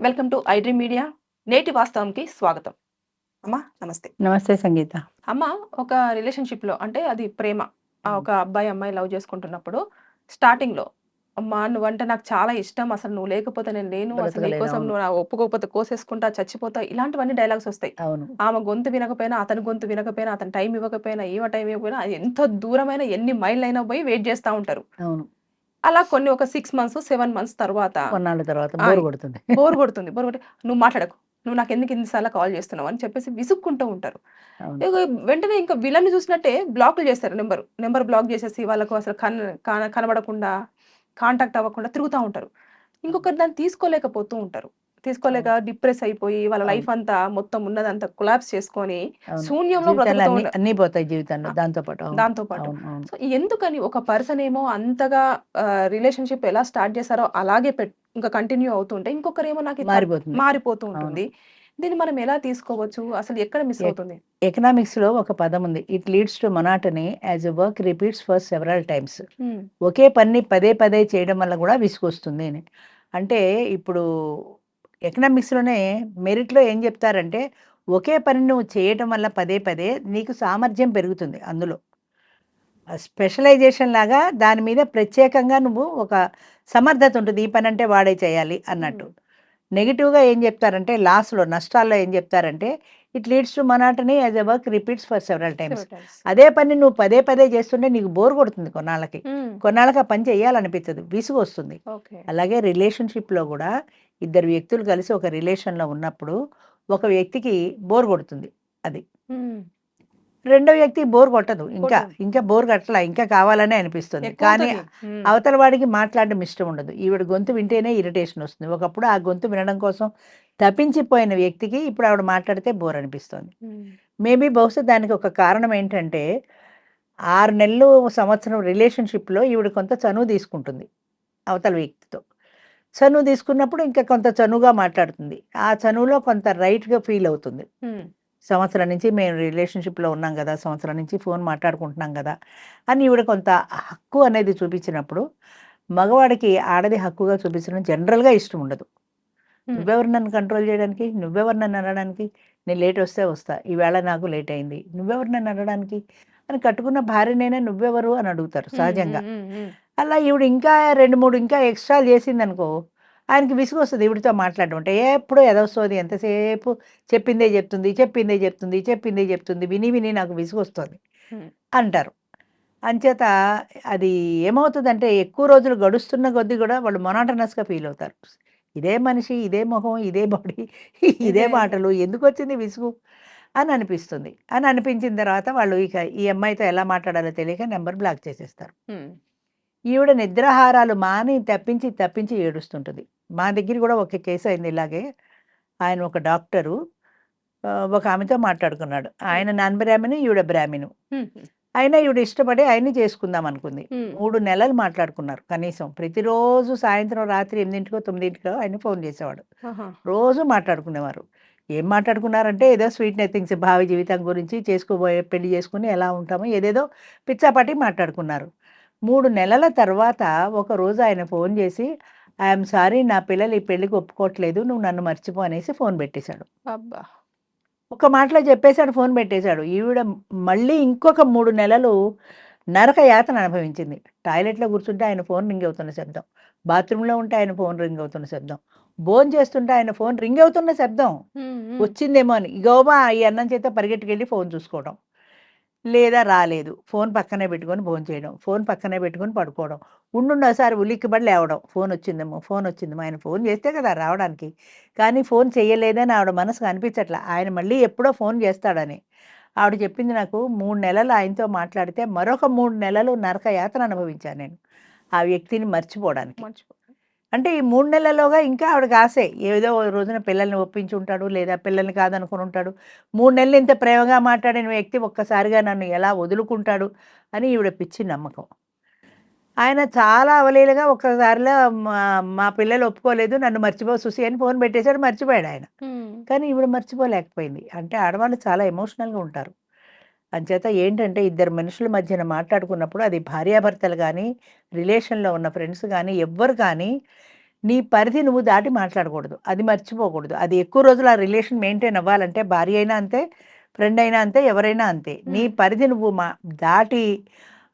Welcome to iDream media. నేటి వాస్తవంకి స్వాగతం. అమ్మా నమస్తే. నమస్తే సంగీత. అమ్మ ఒక రిలేషన్షిప్లో అంటే అది ప్రేమ. ఒక అబ్బాయి అమ్మాయి లవ్ చేసుకుంటున్నప్పుడు స్టార్టింగ్లో అమ్మా నువ్వంటే నాకు చాలా ఇష్టం. అసలు నువ్వు లేకపోతే నేను లేను. అసలు నీకోసం. నువ్వు నా ఒప్పుకోకపోతే కోసేసుకుంటా చచ్చిపోతా. ఇలాంటివన్నీ డైలాగ్స్ వస్తాయి. ఆమె గొంతు వినకపోయినా అతని గొంతు వినకపోయినా అతని టైం ఇవ్వకపోయినా ఈమె టైం ఇవ్వకపోయినా అది ఎంత దూరమైన ఎన్ని మైళ్ళు అయినా పోయి వెయిట్ చేస్తూ ఉంటారు. అలా కొన్ని ఒక సిక్స్ మంత్స్ సెవెన్ మంత్స్ తర్వాత కొన్నాళ్ళ తర్వాత బోర్ కొడుతుంది. బోర్ కొడుతుంది బోర్ కొట్టి నువ్వు మాట్లాడకు నువ్వు నాకు ఎందుకు ఇన్నిసార్లు కాల్ చేస్తున్నావు? అని చెప్పేసి విసుక్కుంటూ ఉంటారు. వెంటనే ఇంకా విలన్ చూసినట్టే బ్లాక్లు చేస్తారు నెంబర్ నెంబర్ బ్లాక్ చేసేసి వాళ్ళకు అసలు కన్ కాన- కనబడకుండా కాంటాక్ట్ అవ్వకుండా తిరుగుతూ ఉంటారు. ఇంకొకరు దాన్ని తీసుకోలేకపోతూ ఉంటారు. తీసుకోలేక డిప్రెస్ అయిపోయి వాళ్ళ. లైఫ్ అంతా మొత్తం ఉన్నదంతా కొలాప్స్ చేసుకొని శూన్యంలో అన్ని పోతాయి జీవితంలో దాంతో పాటు. దాంతో పాటు. సో ఎందుకని ఒక పర్సన్ ఏమో అంతగా రిలేషన్షిప్ ఎలా స్టార్ట్ చేశారో అలాగే ఇంకా కంటిన్యూ అవుతుంటే ఇంకొకరేమో నాకు ఇది మారిపోతుంది. మారిపోతూ ఉంటుంది. దీన్ని మనం ఎలా తీసుకోవచ్చు? అసలు ఎక్కడ మిస్ అవుతుంది? ఎకనామిక్స్లో ఒక పదం ఉంది. It leads to monotony as a work repeats for several times ఒకే పని పదే పదే చేయడం వల్ల కూడా విసుగొస్తుంది అని. అంటే ఇప్పుడు ఎకనామిక్స్లోనే మెరిట్లో ఏం చెప్తారంటే ఒకే పని నువ్వు చేయటం వల్ల పదే పదే నీకు సామర్థ్యం పెరుగుతుంది అందులో. స్పెషలైజేషన్ లాగా దాని మీద ప్రత్యేకంగా నువ్వు ఒక సమర్థత ఉంటుంది ఈ పని అంటే వాడే చేయాలి అన్నట్టు. నెగిటివ్గా ఏం చెప్తారంటే లాస్లో నష్టాల్లో ఏం చెప్తారంటే it leads to monotony as a work repeats for several times. అదే పని నువ్వు పదే పదే చేస్తుంటే నీకు బోర్ కొడుతుంది కొన్నాళ్ళకి. కొన్నాళ్ళకి ఆ పని చేయాలనిపించదు విసుగు వస్తుంది అలాగే రిలేషన్షిప్లో కూడా ఇద్దరు వ్యక్తులు కలిసి ఒక రిలేషన్లో ఉన్నప్పుడు ఒక వ్యక్తికి బోర్ కొడుతుంది అది. రెండో వ్యక్తి బోర్ కొట్టదు. ఇంకా. ఇంకా బోర్ కొట్టలా ఇంకా కావాలనే అనిపిస్తుంది. కానీ అవతల వాడికి మాట్లాడడం ఇష్టం ఉండదు. ఈవిడ గొంతు వింటేనే ఇరిటేషన్ వస్తుంది. ఒకప్పుడు ఆ గొంతు వినడం కోసం తప్పించిపోయిన వ్యక్తికి ఇప్పుడు ఆవిడ మాట్లాడితే బోర్ అనిపిస్తుంది. మేబీ బహుశా దానికి ఒక కారణం ఏంటంటే ఆరు నెలలు సంవత్సరం రిలేషన్షిప్లో ఈవిడ కొంత చనువు తీసుకుంటుంది. అవతల వ్యక్తితో. చనువు తీసుకున్నప్పుడు ఇంకా కొంత చనువుగా మాట్లాడుతుంది. ఆ చనువులో కొంత రైట్గా ఫీల్ అవుతుంది. సంవత్సరం నుంచి మేము రిలేషన్షిప్లో ఉన్నాం కదా సంవత్సరం నుంచి ఫోన్ మాట్లాడుకుంటున్నాం కదా అని ఈవిడ కొంత హక్కు అనేది చూపించినప్పుడు మగవాడికి ఆడది హక్కుగా చూపించడం జనరల్గా ఇష్టం ఉండదు. నువ్వెవరు నన్ను కంట్రోల్ చేయడానికి? నువ్వెవరు నన్ను అనడానికి? నేను లేట్ వస్తే వస్తా. ఈవేళ నాకు లేట్ అయింది. నువ్వెవరు నన్ను అనడానికి? అని కట్టుకున్న భార్యనైనా నువ్వెవరు? అని అడుగుతారు సహజంగా. అలా ఈవిడ ఇంకా రెండు మూడు ఇంకా ఎక్స్ట్రా చేసింది అనుకో ఆయనకి విసుగు వస్తుంది ఈవిడితో మాట్లాడడం అంటే ఎప్పుడో ఎదవస్తుంది ఎంతసేపు చెప్పిందే చెప్తుంది చెప్పిందే చెప్తుంది చెప్పిందే చెప్తుంది విని విని నాకు విసుగు వస్తుంది అంటారు. అంచేత అది ఏమవుతుందంటే ఎక్కువ రోజులు గడుస్తున్న కొద్దీ కూడా వాళ్ళు మొనాటనస్గా ఫీల్ అవుతారు ఇదే మనిషి ఇదే మొహం ఇదే బాడీ ఇదే మాటలు ఎందుకు వచ్చింది విసుగు? అని అనిపిస్తుంది. అని అనిపించిన తర్వాత వాళ్ళు ఇక ఈ అమ్మాయితో ఎలా మాట్లాడాలో తెలియక నెంబర్ బ్లాక్ చేసేస్తారు. ఈవిడ నిద్రాహారాలు మాని తప్పించి తప్పించి ఏడుస్తుంటుంది. మా దగ్గర కూడా ఒక కేసు అయింది ఇలాగే. ఆయన ఒక డాక్టరు ఒక ఆమెతో మాట్లాడుకున్నాడు. ఆయన నాన్ బ్రాహ్మణు ఈవిడ బ్రాహ్మణు. అయినా ఈవిడ ఇష్టపడి ఆయన్ని చేసుకుందాం అనుకుంది. మూడు నెలలు మాట్లాడుకున్నారు కనీసం. ప్రతిరోజు సాయంత్రం రాత్రి ఎనిమిదింటికో తొమ్మిదింటికో ఆయన ఫోన్ చేసేవాడు. రోజు మాట్లాడుకునేవారు. ఏం మాట్లాడుకున్నారంటే ఏదో స్వీట్ నథింగ్స్ భావి జీవితం గురించి చేసుకోబోయే పెళ్ళి చేసుకుని ఎలా ఉంటామో ఏదేదో పిచ్చాపాటి మాట్లాడుకున్నారు. మూడు నెలల తర్వాత ఒక రోజు ఆయన ఫోన్ చేసి ఐఎమ్ సారీ నా పిల్లలు ఈ పెళ్ళికి ఒప్పుకోవట్లేదు నువ్వు నన్ను మర్చిపో అనేసి ఫోన్ పెట్టేశాడు. అబ్బా! ఒక మాటలో చెప్పేశాడు ఫోన్ పెట్టేశాడు. ఈవిడ మళ్ళీ ఇంకొక మూడు నెలలు నరక యాతన అనుభవించింది. టాయిలెట్లో కూర్చుంటే ఆయన ఫోన్ రింగ్ అవుతున్న శబ్దం. బాత్రూంలో ఉంటే ఆయన ఫోన్ రింగ్ అవుతున్న శబ్దం. భోజనం చేస్తుంటే ఆయన ఫోన్ రింగ్ అవుతున్న శబ్దం. వచ్చిందేమో అని. గోబా ఈ అన్నం చేత పరిగెట్టుకెళ్ళి ఫోన్ చూసుకోవడం లేదా రాలేదు. ఫోన్ పక్కనే పెట్టుకొని ఫోన్ చేయడం ఫోన్ పక్కనే పెట్టుకొని పడుకోవడం ఉండుండోసారి ఉలిక్కి ఉలిక్కిబడి లేవడం. ఫోన్ వచ్చిందేమో ఫోన్ వచ్చిందేమో ఆయన ఫోన్ చేస్తే కదా రావడానికి. కానీ ఫోన్ చేయలేదని ఆవిడ మనసుకు అనిపించట్లా. ఆయన మళ్ళీ ఎప్పుడో ఫోన్ చేస్తాడని. ఆవిడ చెప్పింది నాకు మూడు నెలలు ఆయనతో మాట్లాడితే మరొక మూడు నెలలు నరక యాత్ర అనుభవించాను నేను. ఆ వ్యక్తిని మర్చిపోవడానికి. మర్చిపో అంటే ఈ మూడు నెలల్లోగా ఇంకా ఆవిడకి ఆశే ఏదో రోజున పిల్లల్ని ఒప్పించి ఉంటాడు లేదా పిల్లల్ని కాదనుకుని ఉంటాడు మూడు నెలలు ఇంత ప్రేమగా మాట్లాడిన వ్యక్తి ఒక్కసారిగా నన్ను ఎలా వదులుకుంటాడు అని ఈవిడ పిచ్చి నమ్మకం. ఆయన చాలా అవలీలగా ఒక్కసారిలో మా మా పిల్లలు ఒప్పుకోలేదు నన్ను మర్చిపో సుసి అని ఫోన్ పెట్టేశాడు మర్చిపోయాడు ఆయన. కానీ ఈవిడ మర్చిపోలేకపోయింది. అంటే ఆడవాళ్ళు చాలా ఎమోషనల్గా ఉంటారు. అంచేత ఏంటంటే ఇద్దరు మనుషుల మధ్యన మాట్లాడుకున్నప్పుడు అది భార్యాభర్తలు కానీ రిలేషన్లో ఉన్న ఫ్రెండ్స్ కానీ ఎవ్వరు కానీ నీ పరిధి నువ్వు దాటి మాట్లాడకూడదు. అది మర్చిపోకూడదు. అది ఎక్కువ రోజులు ఆ రిలేషన్ మెయింటైన్ అవ్వాలంటే భార్య అయినా అంతే ఫ్రెండ్ అయినా అంతే ఎవరైనా అంతే. నీ. పరిధి నువ్వు మా దాటి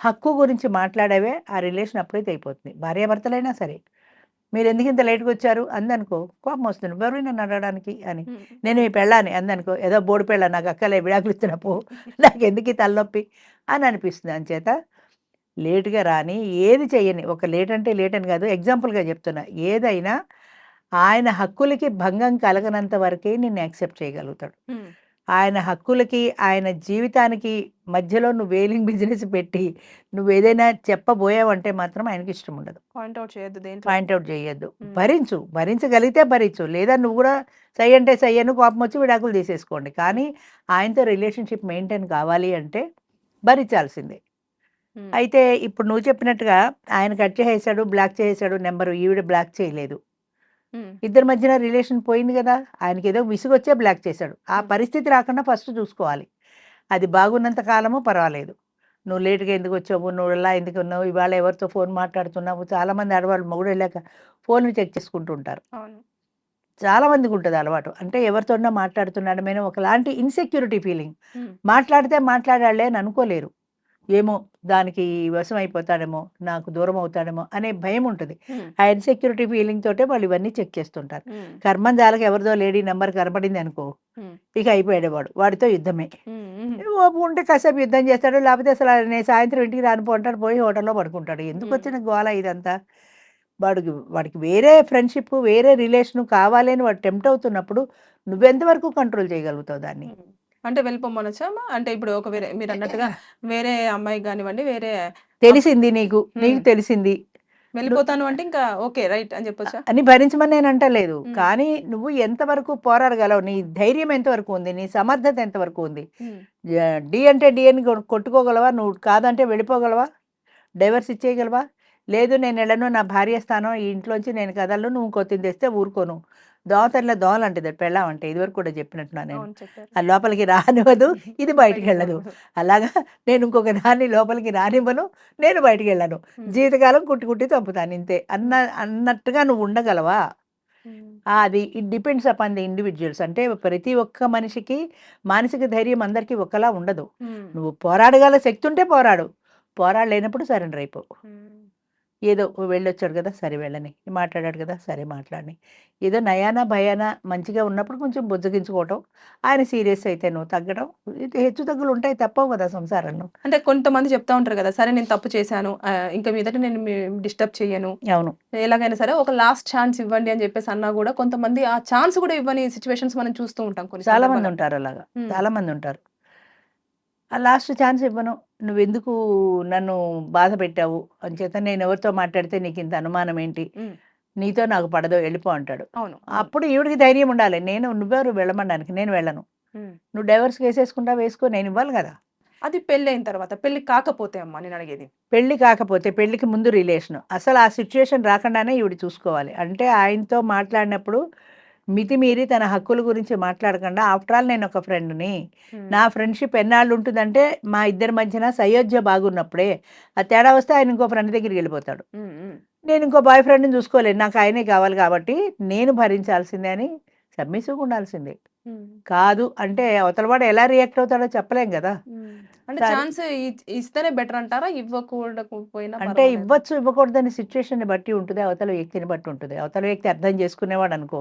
హక్కు గురించి మాట్లాడేవే ఆ రిలేషన్ అప్పుడైతే అయిపోతుంది. భార్యాభర్తలైనా సరే. మీరు ఎందుకు ఇంత లేట్గా వచ్చారు? అందనుకో కోపం వస్తుంది. ఎవరు నన్ను అడగడానికి? అని. నేను మీ పెళ్ళాని. అందనుకో ఏదో బోడి పెళ్ళ నాకు అక్కలే విడాకులు ఇస్తున్నప్పు నాకు ఎందుకు ఈ తలనొప్పి? అని అనిపిస్తుంది. అంచేత లేటుగా రాని ఏది చెయ్యని ఒక లేట్ అంటే లేట్ అని కాదు ఎగ్జాంపుల్గా చెప్తున్నా. ఏదైనా ఆయన హక్కులకి భంగం కలగనంత వరకే నిన్ను యాక్సెప్ట్ చేయగలుగుతాడు. ఆయన హక్కులకి ఆయన జీవితానికి మధ్యలో నువ్వు వేలింగ్ బిజినెస్ పెట్టి నువ్వు ఏదైనా చెప్పబోయావంటే మాత్రం ఆయనకి ఇష్టం ఉండదు. పాయింట్ అవుట్ చేయొద్దు పాయింట్అవుట్ చేయొద్దు. భరించు. భరించగలిగితే భరించు. లేదా నువ్వు కూడా సై అంటే సై అని కోపం వచ్చి విడాకులు తీసేసుకోండి. కానీ ఆయనతో రిలేషన్షిప్ మెయింటైన్ కావాలి అంటే భరించాల్సిందే. అయితే ఇప్పుడు నువ్వు చెప్పినట్టుగా ఆయన కట్ చేసేసాడు బ్లాక్ చేసేసాడు నెంబర్ ఈవిడ బ్లాక్ చేయలేదు. ఇద్దరి మధ్యన రిలేషన్ పోయింది కదా ఆయనకి ఏదో విసుగొచ్చే బ్లాక్ చేశాడు. ఆ మ్మ్. పరిస్థితి రాకుండా ఫస్ట్ చూసుకోవాలి. అది బాగున్నంత కాలము పర్వాలేదు. నువ్వు లేట్గా ఎందుకు వచ్చావు? నువ్వు ఇలా ఎందుకు ఉన్నావు? ఇవాళ ఎవరితో ఫోన్ మాట్లాడుతున్నావు? చాలా మంది ఆడవాళ్ళు మొగుడు వెళ్ళాక ఫోన్లు చెక్ చేసుకుంటూ ఉంటారు చాలా మందికి ఉంటుంది అలవాటు. అంటే ఎవరితోనో మాట్లాడుతున్నాడు మేము ఒకలాంటి ఇన్సెక్యూరిటీ ఫీలింగ్ ఉమ్. మాట్లాడితే మాట్లాడాలే అని అనుకోలేరు. ఏమో దానికి వశం అయిపోతాడేమో నాకు దూరం అవుతాడేమో అనే భయం ఉంటుంది. ఆ ఇన్సెక్యూరిటీ ఫీలింగ్ తోటే వాళ్ళు ఇవన్నీ చెక్ చేస్తుంటారు. కర్మం జాలకి ఎవరిదో లేడీ నెంబర్ కనపడింది అనుకో. ఇక అయిపోయాడు వాడు వాడితో యుద్ధమే ఉంటే కాసేపు యుద్ధం చేస్తాడు లేకపోతే అసలు నేను సాయంత్రం ఇంటికి రానిపోంటాడు పోయి హోటల్లో పడుకుంటాడు ఎందుకు. వచ్చిన గోల ఇదంతా వాడికి వాడికి వేరే ఫ్రెండ్షిప్ వేరే రిలేషన్ కావాలి అని వాడు టెంప్ట్ అవుతున్నప్పుడు నువ్వెంతవరకు కంట్రోల్ చేయగలుగుతావు దాన్ని. అంటే వెళ్ళిపోమనొచ్చా? అంటే ఇప్పుడు ఒక వేరే మీరు అన్నట్టుగా వేరే అమ్మాయి కానివ్వండి వేరే తెలిసింది నీకు నీకు. తెలిసింది. వెళ్ళిపోతాను అంటే ఇంకా ఓకే రైట్ అని చెప్పొచ్చా? అని భరించమని నేను అంటలేదు. కానీ నువ్వు ఎంతవరకు పోరాడగలవు నీ ధైర్యం ఎంతవరకు ఉంది నీ సమర్థత ఎంతవరకు ఉంది? డి అంటే డి అని కొ- కొట్టుకోగలవా? నువ్వు కాదంటే వెళ్ళిపోగలవా? డైవర్స్ ఇచ్చేయగలవా? లేదు నేను వెళ్ళను నా భార్య స్థానం ఈ ఇంట్లోంచి నేను కదలను నువ్వు కొత్తింది తెస్తే ఊరుకోను. దోతల్లో దోమలు అంటే పెళ్ళాం అంటే. ఇదివరకు కూడా చెప్పినట్టున్నా నేను. ఆ లోపలికి రానివ్వదు ఇది బయటికి వెళ్ళదు. అలాగా నేను ఇంకొక దాన్ని లోపలికి రానివ్వను నేను బయటికి వెళ్ళను. జీవితకాలం కుట్టి కుట్టి చంపుతాను ఇంతే. అన్న అన్నట్టుగా నువ్వు ఉండగలవా? అది it depends upon the individuals అంటే ప్రతి ఒక్క మనిషికి మానసిక ధైర్యం అందరికీ ఒకలా ఉండదు. నువ్వు పోరాడగల శక్తి ఉంటే పోరాడు. పోరాడలేనప్పుడు సరెండర్ అయిపో. ఉమ్. ఏదో వెళ్ళొచ్చాడు కదా సరే వెళ్ళని. మాట్లాడాడు కదా సరే మాట్లాడని. ఏదో నయానా భయానా మంచిగా ఉన్నప్పుడు కొంచెం బుజ్జగించుకోవటం ఆయన సీరియస్ అయితే నువ్వు తగ్గడం హెచ్చు తగ్గులు ఉంటాయి తప్పవు కదా సంసారంలో. అంటే కొంతమంది చెప్తా ఉంటారు కదా సరే నేను తప్పు చేశాను ఇంకా మీదట నేను డిస్టర్బ్ చేయను. అవును. ఎలాగైనా సరే ఒక లాస్ట్ ఛాన్స్ ఇవ్వండి అని చెప్పేసి అన్నా కూడా కొంతమంది ఆ ఛాన్స్ కూడా ఇవ్వని సిచ్యువేషన్స్ మనం చూస్తూ ఉంటాం కొన్ని చాలా మంది. ఉంటారు అలాగా. చాలా మంది ఉంటారు. లాస్ట్ ఛాన్స్ ఇవ్వను. నువ్వెందుకు నన్ను బాధ పెట్టావు? అని చేత నేను ఎవరితో మాట్లాడితే నీకు ఇంత అనుమానం ఏంటి. నీతో నాకు పడదో వెళ్ళిపో అంటాడు. అవును. అప్పుడు ఈవిడికి ధైర్యం ఉండాలి. నేను నువ్వెవరు వెళ్ళమనడానికి నేను వెళ్ళను. నువ్వు డైవర్స్ వేసేసుకుంటా వేసుకో నేను ఇవ్వాలి కదా. అది పెళ్ళి అయిన తర్వాత పెళ్ళి కాకపోతే అమ్మా నేను అడిగేది. పెళ్ళి కాకపోతే పెళ్ళికి ముందు రిలేషన్. అసలు ఆ సిచ్యువేషన్ రాకుండానే ఈవిడ చూసుకోవాలి. అంటే ఆయనతో మాట్లాడినప్పుడు మితిమీరి తన హక్కుల గురించి మాట్లాడకుండా ఆఫ్టర్ ఆల్ నేను ఒక ఫ్రెండ్ని. నా ఫ్రెండ్షిప్ ఎన్నాళ్ళు ఉంటుందంటే మా ఇద్దరి మధ్యన సయోధ్య బాగున్నప్పుడే ఆ తేడా వస్తే ఆయన ఇంకో ఫ్రెండ్ దగ్గరికి వెళ్ళిపోతాడు. నేను ఇంకో బాయ్ ఫ్రెండ్ని చూసుకోలేను నాకు ఆయనే కావాలి కాబట్టి నేను భరించాల్సిందే అని సబ్మిసివ్గా ఉండాల్సిందే. కాదు అంటే అవతలవాడు ఎలా రియాక్ట్ అవుతాడో చెప్పలేం కదా. అంటే. ఛాన్స్ ఇస్తేనే బెటర్ అంటారా ఇవ్వకూడకపోయినా అంటే? ఇవ్వచ్చు ఇవ్వకూడదని సిచ్యువేషన్ బట్టి ఉంటుంది అవతల వ్యక్తిని బట్టి ఉంటుంది అవతల వ్యక్తి అర్థం చేసుకునేవాడు అనుకో.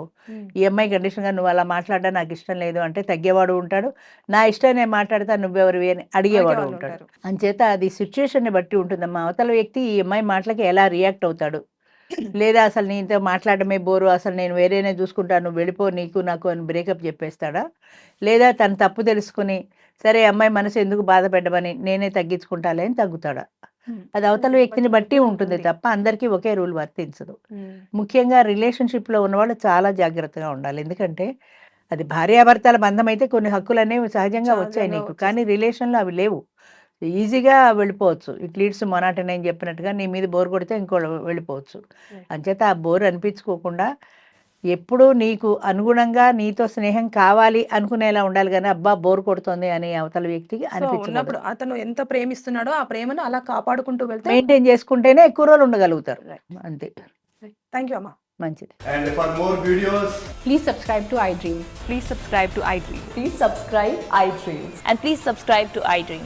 ఈ అమ్మాయి కండిషన్గా నువ్వు అలా మాట్లాడడం నాకు ఇష్టం లేదు అంటే తగ్గేవాడు ఉంటాడు నా ఇష్టం నేను మాట్లాడతా నువ్వెవరివి అని అడిగేవాడు ఉంటాడు. అంచేత అది సిచ్యువేషన్ని బట్టి ఉంటుందమ్మా అవతల వ్యక్తి ఈ అమ్మాయి మాటలకి ఎలా రియాక్ట్ అవుతాడు లేదా అసలు నీతో మాట్లాడమే బోరు అసలు నేను వేరేనే చూసుకుంటాను నువ్వు వెళ్ళిపో నీకు నాకు అని బ్రేకప్ చెప్పేస్తాడా లేదా తను తప్పు తెలుసుకుని సరే అమ్మాయి మనసు ఎందుకు బాధ పెట్టమని నేనే తగ్గించుకుంటాలే అని తగ్గుతాడా. అది అవతల వ్యక్తిని బట్టి ఉంటుంది. తప్ప అందరికీ ఒకే రూల్ వర్తించదు. ముఖ్యంగా రిలేషన్షిప్లో ఉన్నవాళ్ళు చాలా జాగ్రత్తగా ఉండాలి ఎందుకంటే అది భార్యాభర్తల బంధం అయితే కొన్ని హక్కులు అనేవి సహజంగా వచ్చాయి నీకు. కానీ రిలేషన్లో అవి లేవు ఈజీగా వెళ్ళిపోవచ్చు ఇట్ లీడ్స్ మొనాట నేను చెప్పినట్టుగా నీ మీద బోర్ కొడితే ఇంకో వెళ్ళిపోవచ్చు. అంచేత ఆ బోర్ అనిపించుకోకుండా ఎప్పుడూ నీకు అనుగుణంగా నీతో స్నేహం కావాలి అనుకునేలా ఉండాలి కానీ అబ్బా బోర్ కొడుతుంది అని అవతల వ్యక్తికి అనిపించకూడదు అతను ఎంత ప్రేమిస్తున్నాడో ఆ ప్రేమను అలా కాపాడుకుంటూ వెళ్తే మెయింటైన్ చేసుకుంటేనే ఎక్కువ రోజులు ఉండగలుగుతారు. అంతే థ్యాంక్ యూ అమ్మా మంచిది And for more videos, Please subscribe to iDream. Please subscribe to iDream. Please subscribe iDreams. And please subscribe to iDream.